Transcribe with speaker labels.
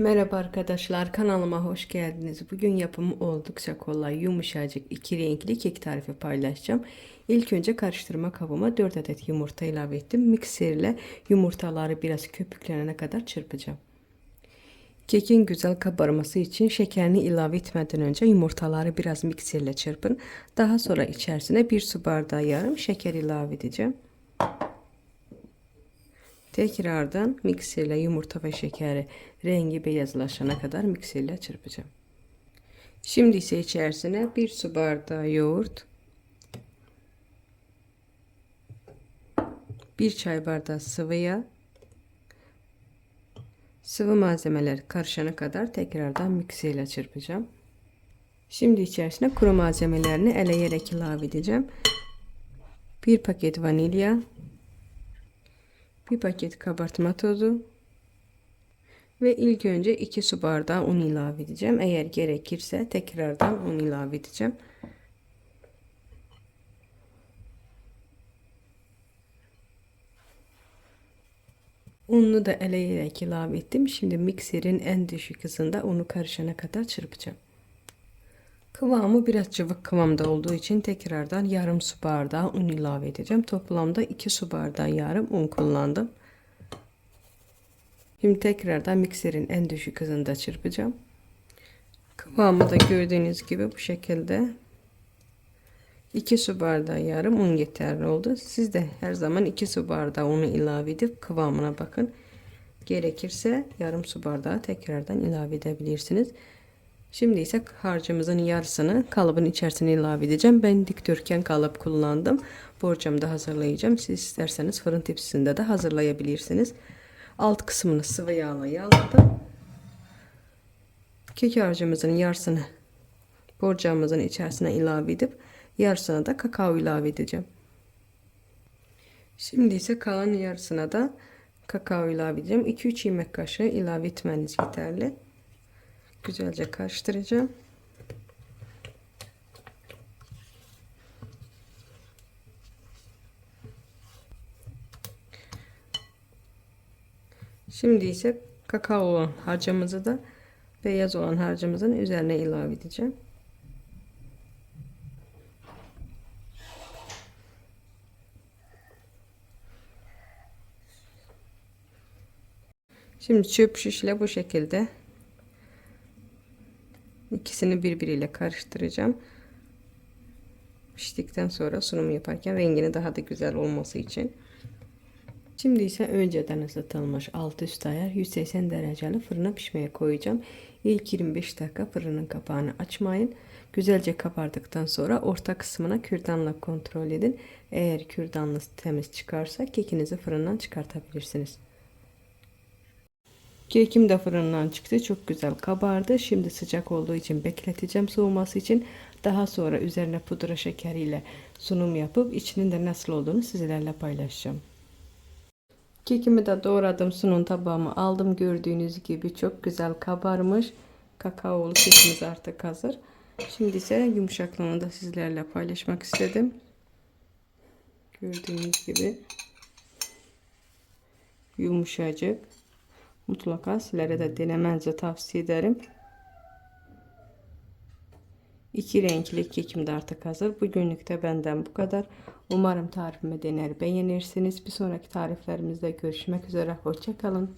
Speaker 1: Merhaba arkadaşlar kanalıma hoş geldiniz. Bugün yapımı oldukça kolay yumuşacık iki renkli kek tarifi paylaşacağım. İlk önce karıştırma kabıma 4 adet yumurta ilave ettim. Mikserle yumurtaları biraz köpüklenene kadar çırpacağım. Kekin güzel kabarması için şekerini ilave etmeden önce yumurtaları biraz mikserle çırpın. Daha sonra içerisine bir su bardağı yarım şeker ilave edeceğim. Tekrardan mikserle yumurta ve şekeri rengi beyazlaşana kadar mikserle çırpacağım. Şimdi ise içerisine bir su bardağı yoğurt, bir çay bardağı sıvı yağ, sıvı malzemeler karışana kadar tekrardan mikserle çırpacağım. Şimdi içerisine kuru malzemelerini eleyerek ilave edeceğim. Bir paket vanilya, bir paket kabartma tozu ve ilk önce 2 su bardağı un ilave edeceğim. Eğer gerekirse tekrardan un ilave edeceğim. Ununu da eleyerek ilave ettim. Şimdi mikserin en düşük hızında unu karışana kadar çırpacağım. Kıvamı biraz cıvık kıvamda olduğu için tekrardan yarım su bardağı un ilave edeceğim. Toplamda 2 su bardağı yarım un kullandım. Şimdi tekrardan mikserin en düşük hızında çırpacağım. Kıvamı da gördüğünüz gibi bu şekilde 2 su bardağı yarım un yeterli oldu. Siz de her zaman 2 su bardağı unu ilave edip kıvamına bakın. Gerekirse yarım su bardağı tekrardan ilave edebilirsiniz. Şimdi ise harcımızın yarısını kalıbın içerisine ilave edeceğim. Ben dikdörtgen kalıp kullandım. Borcamda hazırlayacağım. Siz isterseniz fırın tepsisinde de hazırlayabilirsiniz. Alt kısmını sıvı yağla yağladım. Kek harcımızın yarısını borcamımızın içerisine ilave edip yarısına da kakao ilave edeceğim. Şimdi ise kalan yarısına da kakao ilave edeceğim. 2-3 yemek kaşığı ilave etmeniz yeterli güzelce karıştıracağım. Şimdi ise kakao olan harcımızı da beyaz olan harcımızın üzerine ilave edeceğim. Şimdi çöp şişle bu şekilde İkisini birbiriyle karıştıracağım. Piştikten sonra sunum yaparken rengini daha da güzel olması için. Şimdi ise önceden ısıtılmış alt üst ayar 180 dereceli fırına pişmeye koyacağım. İlk 25 dakika fırının kapağını açmayın. Güzelce kabardıktan sonra orta kısmına kürdanla kontrol edin. Eğer kürdanınız temiz çıkarsa kekinizi fırından çıkartabilirsiniz. Kekim de fırından çıktı. Çok güzel kabardı. Şimdi sıcak olduğu için bekleteceğim soğuması için. Daha sonra üzerine pudra şekeriyle sunum yapıp içinin de nasıl olduğunu sizlerle paylaşacağım. Kekimi de doğradım. Sunum tabağımı aldım. Gördüğünüz gibi çok güzel kabarmış. Kakaolu kekimiz artık hazır. Şimdi ise yumuşaklığını da sizlerle paylaşmak istedim. Gördüğünüz gibi yumuşacık. Mutlaka sizlere de denemenizi tavsiye ederim. İki renkli kekim de artık hazır. Bugünlük de benden bu kadar. Umarım tarifimi dener beğenirsiniz. Bir sonraki tariflerimizde görüşmek üzere. Hoşçakalın.